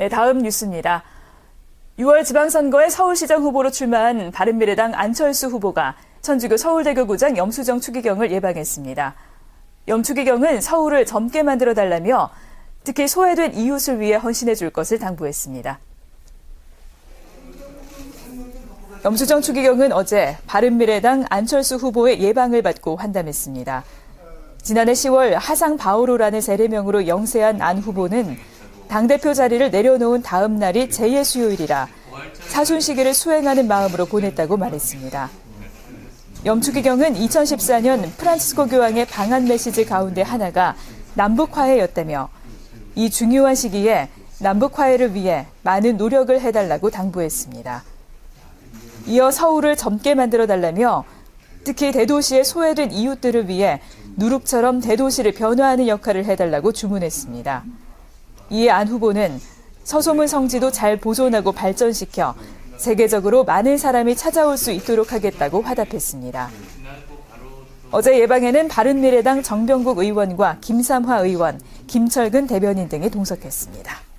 네, 다음 뉴스입니다. 6월 지방선거에 서울시장 후보로 출마한 바른미래당 안철수 후보가 천주교 서울대교구장 염수정 추기경을 예방했습니다. 염추기경은 서울을 젊게 만들어 달라며 특히 소외된 이웃을 위해 헌신해 줄 것을 당부했습니다. 염수정 추기경은 어제 바른미래당 안철수 후보의 예방을 받고 환담했습니다. 지난해 10월 하상 바오로라는 세례명으로 영세한 안 후보는 당대표 자리를 내려놓은 다음 날이 제2의 수요일이라 사순 시기를 수행하는 마음으로 보냈다고 말했습니다. 염추기경은 2014년 프란치스코 교황의 방한 메시지 가운데 하나가 남북화해였다며 이 중요한 시기에 남북화해를 위해 많은 노력을 해달라고 당부했습니다. 이어 서울을 젊게 만들어 달라며 특히 대도시의 소외된 이웃들을 위해 누룩처럼 대도시를 변화하는 역할을 해달라고 주문했습니다. 이에 안 후보는 서소문 성지도 잘 보존하고 발전시켜 세계적으로 많은 사람이 찾아올 수 있도록 하겠다고 화답했습니다. 어제 예방에는 바른미래당 정병국 의원과 김삼화 의원, 김철근 대변인 등이 동석했습니다.